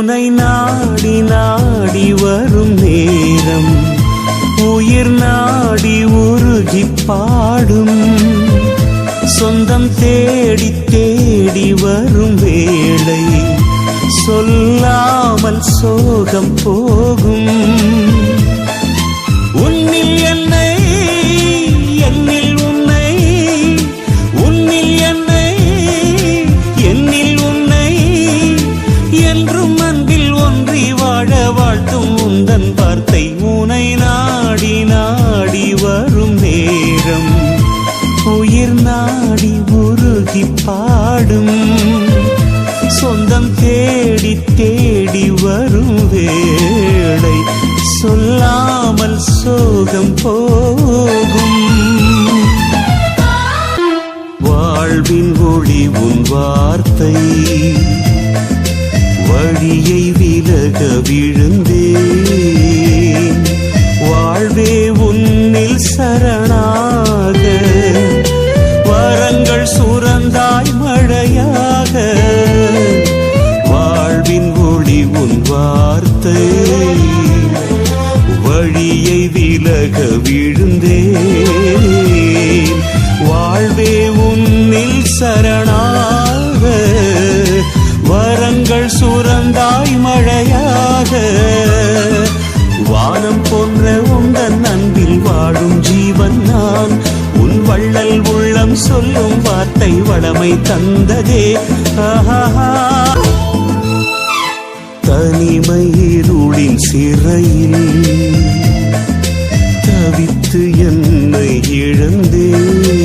உனை நாடி நாடி வரும் நேரம். உயிர் நாடி உருகி பாடும். சொந்தம் தேடி தேடி வரும் வேளை. சொல்லாமல் சோகம் போகும். உன்னில் என்னை வரும் நேரம். உயிர் நாடி உருகி பாடும். சொந்தம் தேடி தேடி வரும் வேளை. சொல்லாமல் சோகம் போகும். வாழ்வின் ஒளி உன் வார்த்தை. வழியை விலக விழுந்தே சுரந்தாய் மழையாக. வாழ்வின் ஒளி உன் வார்த்தை. வழியை விலக விழுந்தேன். வாழ்வே உன்னில் சரணாக. வரங்கள் சுரந்தாய் மழையாக. வார்த்தை வளமை தந்ததே. ஆஹா தனிமை இருளின் சிறையில் தவித்து என்னை இழந்தேன்